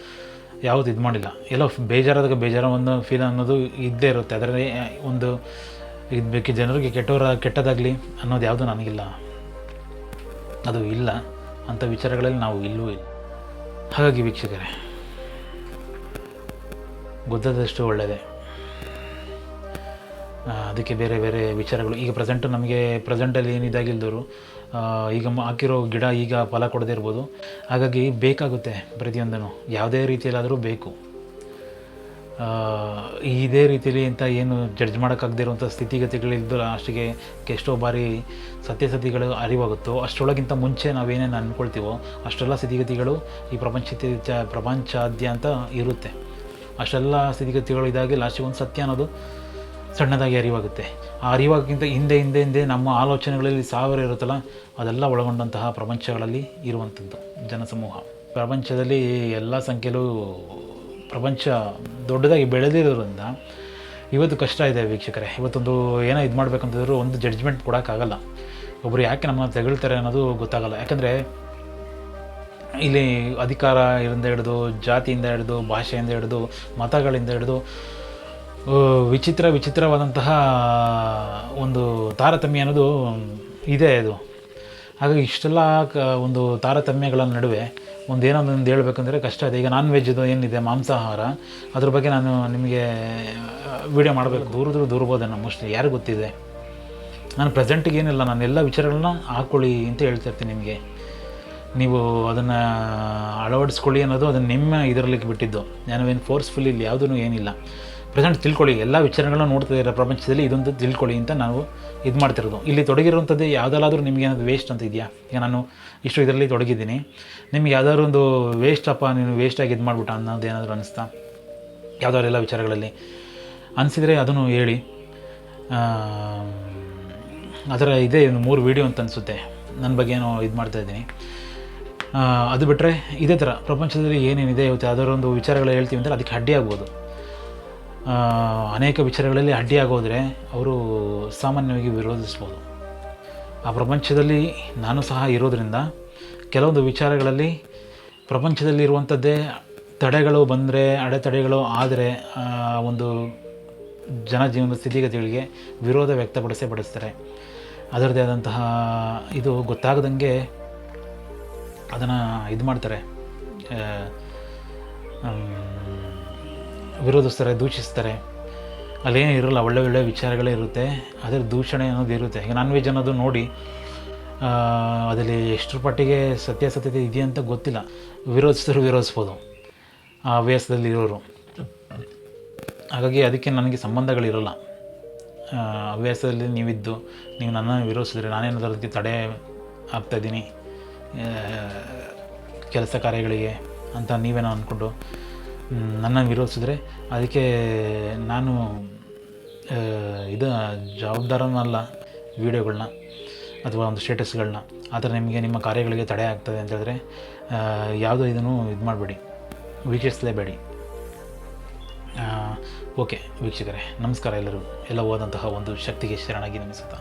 ಯಾವುದು ಇದು ಮಾಡಿಲ್ಲ. ಎಲ್ಲೋ ಬೇಜಾರಾದಾಗ ಬೇಜಾರ ಒಂದು ಫೀಲ್ ಅನ್ನೋದು ಇದ್ದೇ ಇರುತ್ತೆ. ಅದರಲ್ಲಿ ಒಂದು ಇದು ಬೇಕಿ ಜನರಿಗೆ ಕೆಟ್ಟವರ, ಕೆಟ್ಟದಾಗಲಿ ಅನ್ನೋದು ಯಾವುದು ನನಗಿಲ್ಲ. ಅದು ಇಲ್ಲ. ಅಂಥ ವಿಚಾರಗಳಲ್ಲಿ ನಾವು ಇಲ್ಲೂ ಇಲ್ಲ. ಹಾಗಾಗಿ ವೀಕ್ಷಕರೇ ಗೊತ್ತದಷ್ಟು ಒಳ್ಳೆಯದೇ ಅದಕ್ಕೆ ಬೇರೆ ಬೇರೆ ವಿಚಾರಗಳು. ಈಗ ಪ್ರೆಸೆಂಟು ನಮಗೆ ಪ್ರೆಸೆಂಟಲ್ಲಿ ಏನು ಇದಾಗಿಲ್ದವರು ಈಗ ಹಾಕಿರೋ ಗಿಡ ಈಗ ಫಲ ಕೊಡದೇ ಇರ್ಬೋದು. ಹಾಗಾಗಿ ಬೇಕಾಗುತ್ತೆ ಪ್ರತಿಯೊಂದನ್ನು. ಯಾವುದೇ ರೀತಿಯಲ್ಲಾದರೂ ಬೇಕು. ಇದೇ ರೀತಿಯಲ್ಲಿ ಅಂತ ಏನು ಜಡ್ಜ್ ಮಾಡೋಕ್ಕಾಗದೇ ಇರುವಂಥ ಸ್ಥಿತಿಗತಿಗಳಿದ್ದು ಅಷ್ಟಿಗೆ ಎಷ್ಟೋ ಬಾರಿ ಸತ್ಯಸತಿಗಳು ಅರಿವಾಗುತ್ತೋ, ಅಷ್ಟರೊಳಗಿಂತ ಮುಂಚೆ ನಾವೇನೇನು ಅಂದ್ಕೊಳ್ತೀವೋ ಅಷ್ಟೆಲ್ಲ ಸ್ಥಿತಿಗತಿಗಳು ಈ ಪ್ರಪಂಚ ಪ್ರಪಂಚಾದ್ಯಂತ ಇರುತ್ತೆ. ಅಷ್ಟೆಲ್ಲ ಸ್ಥಿತಿಗತಿಗಳು ಇದಾಗಿ ಲಾಸ್ಟಿಗೆ ಒಂದು ಸತ್ಯ ಅನ್ನೋದು ಸಣ್ಣದಾಗಿ ಅರಿವಾಗುತ್ತೆ. ಆ ಅರಿವಾಗಕ್ಕಿಂತ ಹಿಂದೆ ಹಿಂದೆ ಹಿಂದೆ ನಮ್ಮ ಆಲೋಚನೆಗಳಲ್ಲಿ ಸಾವಿರ ಇರುತ್ತಲ್ಲ, ಅದೆಲ್ಲ ಒಳಗೊಂಡಂತಹ ಪ್ರಪಂಚಗಳಲ್ಲಿ ಇರುವಂಥದ್ದು, ಜನಸಮೂಹ. ಪ್ರಪಂಚದಲ್ಲಿ ಎಲ್ಲ ಸಂಖ್ಯೆಲೂ ಪ್ರಪಂಚ ದೊಡ್ಡದಾಗಿ ಬೆಳೆದಿರೋದ್ರಿಂದ ಇವತ್ತು ಕಷ್ಟ ಇದೆ ವೀಕ್ಷಕರೇ. ಇವತ್ತೊಂದು ಏನೋ ಇದು ಮಾಡಬೇಕಂತಿದ್ರು ಒಂದು ಜಡ್ಜ್ಮೆಂಟ್ ಕೊಡೋಕ್ಕಾಗಲ್ಲ. ಒಬ್ಬರು ಯಾಕೆ ನಮ್ಮನ್ನು ತೆಗಳ್ತಾರೆ ಅನ್ನೋದು ಗೊತ್ತಾಗಲ್ಲ. ಯಾಕಂದರೆ ಇಲ್ಲಿ ಅಧಿಕಾರ ಇಂದ ಹಿಡಿದು, ಜಾತಿಯಿಂದ ಹಿಡಿದು, ಭಾಷೆಯಿಂದ ಹಿಡಿದು, ಮತಗಳಿಂದ ಹಿಡಿದು ವಿಚಿತ್ರ ವಿಚಿತ್ರವಾದಂತಹ ಒಂದು ತಾರತಮ್ಯ ಅನ್ನೋದು ಇದೆ ಅದು ಹಾಗಾಗಿ ಇಷ್ಟೆಲ್ಲ ಒಂದು ತಾರತಮ್ಯಗಳ ನಡುವೆ ಒಂದು ಏನೋ ಒಂದು ಹೇಳ್ಬೇಕಂದ್ರೆ ಕಷ್ಟ. ಇದೆ ಈಗ ನಾನ್ ವೆಜ್ದು ಏನಿದೆ, ಮಾಂಸಾಹಾರ, ಅದ್ರ ಬಗ್ಗೆ ನಾನು ನಿಮಗೆ ವಿಡಿಯೋ ಮಾಡಬೇಕು. ದೂರದ್ರು ದೂರ್ಬೋದೇನೋ ಮೋಸ್ಟ್ಲಿ ಯಾರು ಗೊತ್ತಿದೆ? ನಾನು ಪ್ರೆಸೆಂಟಿಗೆ ಏನಿಲ್ಲ, ನಾನು ಎಲ್ಲ ವಿಚಾರಗಳನ್ನ ಹಾಕ್ಕೊಳ್ಳಿ ಅಂತ ಹೇಳ್ತಾ ಇರ್ತೀನಿ ನಿಮಗೆ. ನೀವು ಅದನ್ನು ಅಳವಡಿಸ್ಕೊಳ್ಳಿ ಅನ್ನೋದು ಅದನ್ನು ನಿಮ್ಮ ಇದರಲ್ಲಿ ಬಿಟ್ಟಿದ್ದು. ನಾವೇನು ಫೋರ್ಸ್ಫುಲ್ ಇಲ್ಲಿ ಯಾವುದೂ ಏನಿಲ್ಲ. ಪ್ರೆಸೆಂಟ್ ತಿಳ್ಕೊಳ್ಳಿ, ಎಲ್ಲ ವಿಚಾರಗಳನ್ನ ನೋಡ್ತಾ ಇರೋ ಪ್ರಪಂಚದಲ್ಲಿ ಇದೊಂದು ತಿಳ್ಕೊಳ್ಳಿ ಅಂತ ನಾವು ಇದು ಮಾಡ್ತಿರೋದು. ಇಲ್ಲಿ ತೊಡಗಿರುವಂಥದ್ದು ಯಾವುದಲ್ಲಾದರೂ ನಿಮಗೇನಾದ್ರು ವೇಸ್ಟ್ ಅಂತ ಇದೆಯಾ? ಈಗ ನಾನು ಇಷ್ಟು ಇದರಲ್ಲಿ ತೊಡಗಿದ್ದೀನಿ. ನಿಮ್ಗೆ ಯಾವ್ದಾದ್ರು ಒಂದು ವೇಸ್ಟ್ ಅಪ್ಪ, ನೀನು ವೇಸ್ಟಾಗಿ ಇದು ಮಾಡ್ಬಿಟ್ಟ ಅನ್ನೋದು ಏನಾದರೂ ಅನಿಸ್ತಾ? ಯಾವುದಾರೆಲ್ಲ ವಿಚಾರಗಳಲ್ಲಿ? ಅನಿಸಿದರೆ ಅದನ್ನು ಹೇಳಿ. ಅದರ ಇದೆ ಒಂದು ಮೂರು ವೀಡಿಯೋ ಅಂತ ಅನಿಸುತ್ತೆ. ನನ್ನ ಬಗ್ಗೆ ಏನೋ ಇದು ಮಾಡ್ತಾ ಇದ್ದೀನಿ. ಅದು ಬಿಟ್ಟರೆ ಇದೇ ಥರ ಪ್ರಪಂಚದಲ್ಲಿ ಏನೇನಿದೆ, ಇವತ್ತು ಯಾವ್ದಾದ್ರು ಒಂದು ವಿಚಾರಗಳು ಹೇಳ್ತೀವಿ ಅಂದರೆ ಅದಕ್ಕೆ ಅಡ್ಡಿ ಆಗ್ಬೋದು. ಅನೇಕ ವಿಚಾರಗಳಲ್ಲಿ ಅಡ್ಡಿಯಾಗೋದ್ರೆ ಅವರು ಸಾಮಾನ್ಯವಾಗಿ ವಿರೋಧಿಸ್ಬೋದು. ಆ ಪ್ರಪಂಚದಲ್ಲಿ ನಾನು ಸಹ ಇರೋದರಿಂದ ಕೆಲವೊಂದು ವಿಚಾರಗಳಲ್ಲಿ ಪ್ರಪಂಚದಲ್ಲಿ ಇರುವಂಥದ್ದೇ ತಡೆಗಳು ಬಂದರೆ, ಅಡೆತಡೆಗಳು ಆದರೆ ಒಂದು ಜನಜೀವನದ ಸ್ಥಿತಿಗತಿಗಳಿಗೆ ವಿರೋಧ ವ್ಯಕ್ತಪಡಿಸೇ ಪಡಿಸ್ತಾರೆ ಅದರದೇ ಆದಂತಹ ಇದು ಗೊತ್ತಾಗದಂಗೆ ಅದನ್ನು ಇದು ಮಾಡ್ತಾರೆ. ವಿರೋಧಿಸ್ತಾರೆ, ದೂಷಿಸ್ತಾರೆ. ಅಲ್ಲೇನು ಇರೋಲ್ಲ, ಒಳ್ಳೆ ಒಳ್ಳೆ ವಿಚಾರಗಳೇ ಇರುತ್ತೆ. ಅದರ ದೂಷಣೆ ಅನ್ನೋದು ಇರುತ್ತೆ. ಈಗ ನಾನ್ ವೆಜ್ ಅನ್ನೋದು ನೋಡಿ ಅದರಲ್ಲಿ ಎಷ್ಟರ ಪಟ್ಟಿಗೆ ಸತ್ಯಾಸತ್ಯತೆ ಇದೆಯಾ ಅಂತ ಗೊತ್ತಿಲ್ಲ. ವಿರೋಧಿಸಿದ್ರು ವಿರೋಧಿಸ್ಬೋದು. ಆ ಹವ್ಯಾಸದಲ್ಲಿ ಇರೋರು. ಹಾಗಾಗಿ ಅದಕ್ಕೆ ನನಗೆ ಸಂಬಂಧಗಳಿರೋಲ್ಲ ಹವ್ಯಾಸದಲ್ಲಿ ನೀವಿದ್ದು, ನೀವು ನನ್ನನ್ನು ವಿರೋಧಿಸಿದ್ರೆ ನಾನೇನಾದರೂ ಅದಕ್ಕೆ ತಡೆ ಆಗ್ತಾಯಿದ್ದೀನಿ ಕೆಲಸ ಕಾರ್ಯಗಳಿಗೆ ಅಂತ ನೀವೇನೋ ಅಂದ್ಕೊಂಡು ನನ್ನನ್ನು ವಿರೋಧಿಸಿದ್ರೆ ಅದಕ್ಕೆ ನಾನು ಇದು ಜವಾಬ್ದಾರನಲ್ಲ ವೀಡಿಯೋಗಳನ್ನ ಅಥವಾ ಒಂದು ಸ್ಟೇಟಸ್ಗಳನ್ನ ಆ ಥರ ನಿಮಗೆ ನಿಮ್ಮ ಕಾರ್ಯಗಳಿಗೆ ತಡೆ ಆಗ್ತದೆ ಅಂತ ಹೇಳಿದ್ರೆ ಯಾವುದೋ ಇದನ್ನು ಇದು ಮಾಡಬೇಡಿ. ವೀಕ್ಷಿಸಲೇಬೇಡಿ. ಓಕೆ, ವೀಕ್ಷಕರೇ, ನಮಸ್ಕಾರ ಎಲ್ಲರೂ. ಎಲ್ಲ ಹೋದಂತಹ ಒಂದು ಶಕ್ತಿಗೆ ಶರಣಾಗಿ ನಮಿಸುತ್ತಾ.